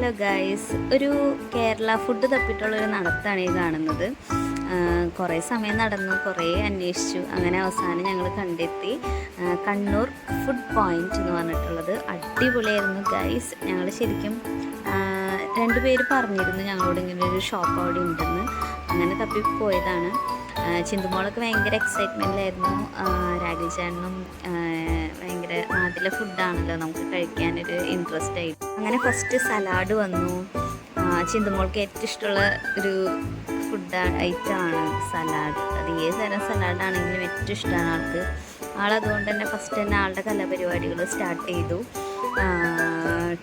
Guys ഒരു Kerala food തപ്പിട്ടുള്ളൊരു നടത്താണ് ഈ കാണുന്നത്. കുറേ സമയം നടന്നു കുറേ അന്വേഷിച്ചു. അങ്ങനെ അവസാനം ഞങ്ങൾ കണ്ടെത്തി. കണ്ണൂർ ഫുഡ് പോയിന്റ് എന്ന് പറഞ്ഞിട്ടുള്ളത്. അടിപൊളിയായിരുന്നു ഗൈസ് ഞങ്ങൾ ശരിക്കും രണ്ടുപേർ രണ്ടുപേര് പറഞ്ഞിരുന്നു ഞങ്ങളോട് ഇങ്ങനെ ഒരു ഷോപ്പ് അവിടെ ഉണ്ടെന്ന്. അങ്ങനെ തപ്പി പോയതാണ്. ചിന്തുമോളൊക്കെ ഭയങ്കര എക്സൈറ്റ്മെന്റിലായിരുന്നു ആ, ഭയങ്കര നാട്ടിലെ ഫുഡാണല്ലോ നമുക്ക് കഴിക്കാനൊരു ഇൻട്രസ്റ്റ് ആയി. അങ്ങനെ ഫസ്റ്റ് സലാഡ് വന്നു. ചിന്തുമോൾക്ക് ഏറ്റവും ഇഷ്ടമുള്ള ഒരു ഫുഡ് ഐറ്റമാണ് സലാഡ് അത് ഏത് തരം സലാഡാണെങ്കിലും ഏറ്റവും ഇഷ്ടമാണ് ആൾക്ക്. ആളതുകൊണ്ട് തന്നെ ഫസ്റ്റ് തന്നെ ആളുടെ കലാപരിപാടികൾ സ്റ്റാർട്ട് ചെയ്തു.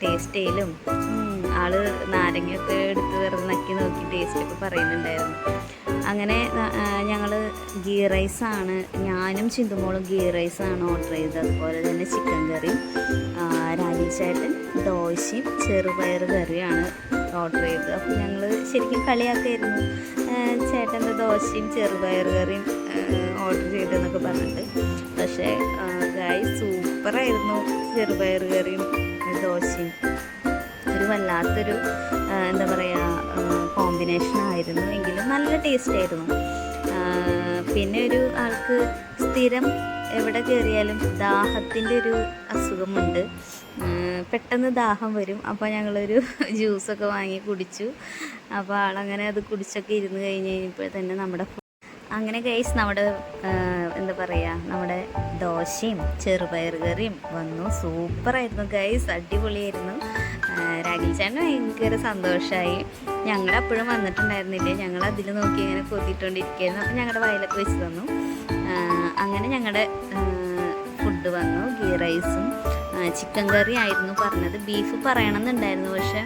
ടേസ്റ്റ് ചെയ്യലും ഉം, ആൾ നാരങ്ങയൊക്കെ എടുത്ത് വെറുതെ നക്കി നോക്കി ടേസ്റ്റൊക്കെ പറയുന്നുണ്ടായിരുന്നു. അങ്ങനെ ഞങ്ങൾ ഗീ റൈസാണ് ഞാനും ചിന്തുമോളും ഗീ റൈസാണ് ഓർഡർ ചെയ്തത്. അതുപോലെ തന്നെ ചിക്കൻ കറിയും രാജി ചേട്ടൻ ദോശയും ചെറുപയർ കറിയാണ് ഓർഡർ ചെയ്തത്. അപ്പോൾ ഞങ്ങൾ ശരിക്കും കളിയാക്കായിരുന്നു. ചേട്ടന്റെ ദോശയും ചെറുപയർ കറിയും ഓർഡർ ചെയ്തതെന്നൊക്കെ പറഞ്ഞിട്ട്. പക്ഷേ ഗായ് സൂപ്പറായിരുന്നു ചെറുപയർ കറിയും ദോശയും. വല്ലാത്തൊരു എന്താ പറയുക കോമ്പിനേഷൻ ആയിരുന്നു. എങ്കിലും നല്ല ടേസ്റ്റ് ആയിരുന്നു. പിന്നെ ഒരു ആൾക്ക് സ്ഥിരം എവിടെ കയറിയാലും ദാഹത്തിന്റെ ഒരു അസുഖമുണ്ട്. പെട്ടെന്ന് ദാഹം വരും. അപ്പോൾ ഞങ്ങളൊരു ജ്യൂസൊക്കെ വാങ്ങി കുടിച്ചു. അപ്പോൾ ആളങ്ങനെ അത് കുടിച്ചൊക്കെ ഇരുന്ന് കഴിഞ്ഞ് കഴിഞ്ഞപ്പോൾ തന്നെ നമ്മുടെ അങ്ങനെ ഗൈസ് നമ്മുടെ എന്താ പറയുക നമ്മുടെ ദോശയും ചെറുപയർ കറിയും വന്നു. സൂപ്പറായിരുന്നു ഗൈസ് അടിപൊളിയായിരുന്നു. രാഗിൽ ചേട്ടൻ ഭയങ്കര സന്തോഷമായി ഞങ്ങൾ അപ്പോഴും വന്നിട്ടുണ്ടായിരുന്നില്ലേ? ഞങ്ങൾ അതിൽ നോക്കി ഇങ്ങനെ കൊതിട്ടുകൊണ്ടിരിക്കുകയായിരുന്നു അപ്പം ഞങ്ങളുടെ വയലൊക്കെ വെച്ച് തന്നു. അങ്ങനെ ഞങ്ങളുടെ ഫുഡ് വന്നു ഗീ റൈസും ചിക്കൻ കറി ആയിരുന്നു പറഞ്ഞത്. ബീഫ് പറയണമെന്നുണ്ടായിരുന്നു പക്ഷെ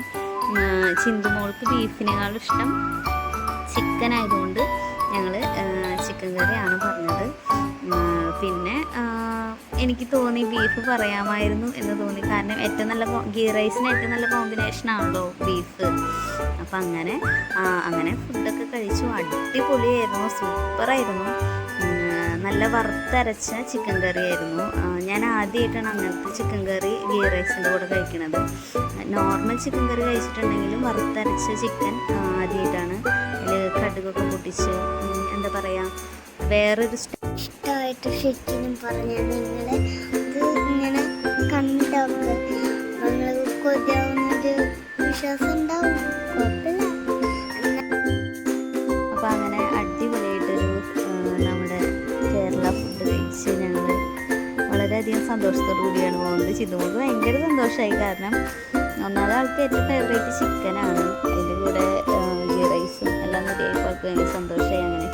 ചിന്തുമോൾക്ക് ബീഫിനേക്കാളും ഇഷ്ടം ചിക്കൻ ആയതുകൊണ്ട് ഞങ്ങൾ ചിക്കൻ കറിയാണ് പറഞ്ഞത്. പിന്നെ എനിക്ക് തോന്നി ബീഫ് പറയാമായിരുന്നു എന്ന് തോന്നി. കാരണം ഏറ്റവും നല്ല ഗീ റൈസിന് ഏറ്റവും നല്ല കോമ്പിനേഷൻ ആണല്ലോ ബീഫ് അപ്പം അങ്ങനെ അങ്ങനെ ഫുഡൊക്കെ കഴിച്ചു. അടിപൊളിയായിരുന്നു. സൂപ്പറായിരുന്നു നല്ല വറുത്തരച്ച ചിക്കൻ കറി ആയിരുന്നു. ഞാൻ ആദ്യമായിട്ടാണ് അങ്ങനത്തെ ചിക്കൻ കറി ഗീ റൈസിന്റെ കൂടെ കഴിക്കുന്നത് നോർമൽ ചിക്കൻ കറി കഴിച്ചിട്ടുണ്ടെങ്കിലും വറുത്തരച്ച ചിക്കൻ ആദ്യമായിട്ടാണ് അതിൽ കടുകൊക്കെ പൊട്ടിച്ച് എന്താ പറയുക വേറൊരു ഇഷ്ടമായിട്ട് ശരിക്കും പറഞ്ഞാൽ നിങ്ങൾ ഇത് ഇങ്ങനെ കണ്ടോക്ക് നിങ്ങൾ കൊതിയാവുന്നൊരു വിശ്വാസം ഉണ്ടാവും നമ്മുടെ കേരള ഫുഡ് ഞങ്ങൾ വളരെയധികം സന്തോഷത്തോടു കൂടിയാണ് പോകുന്നത്. ചിതുമുക്ക് ഭയങ്കര സന്തോഷമായി. കാരണം ഒന്നാമത് ആൾക്ക് ഏറ്റവും ഫേവറേറ്റ് ചിക്കനാണ് അതിന്റെ കൂടെ ഗീ റൈസും എല്ലാം കൂടി ആയപ്പോൾ ആൾക്ക് ഭയങ്കര സന്തോഷമായി അങ്ങനെ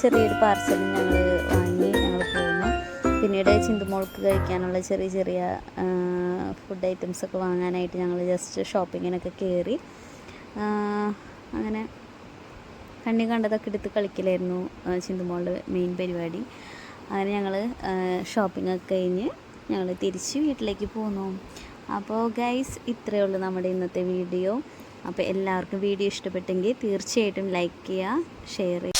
ചെറിയൊരു പാർസലും ഞങ്ങൾ വാങ്ങി ഞങ്ങൾ പോന്നു. പിന്നീട് ചിന്തുമോൾക്ക് കഴിക്കാനുള്ള ചെറിയ ചെറിയ ഫുഡ് ഐറ്റംസ് ഒക്കെ വാങ്ങാനായിട്ട് ഞങ്ങൾ ജസ്റ്റ് ഷോപ്പിങ്ങിനൊക്കെ കയറി അങ്ങനെ കണ്ണി കണ്ടതൊക്കെ എടുത്ത് കളിക്കലായിരുന്നു ചിന്തുമോളുടെ മെയിൻ പരിപാടി. അങ്ങനെ ഞങ്ങൾ ഷോപ്പിംഗ് ഒക്കെ കഴിഞ്ഞ് ഞങ്ങൾ തിരിച്ച് വീട്ടിലേക്ക് പോന്നു. അപ്പോൾ ഗൈസ് ഇത്രയേ ഉള്ളൂ നമ്മുടെ ഇന്നത്തെ വീഡിയോ. അപ്പോൾ എല്ലാവർക്കും വീഡിയോ ഇഷ്ടപ്പെട്ടെങ്കിൽ തീർച്ചയായിട്ടും ലൈക്ക് ചെയ്യുക ഷെയർ ചെയ്യുക.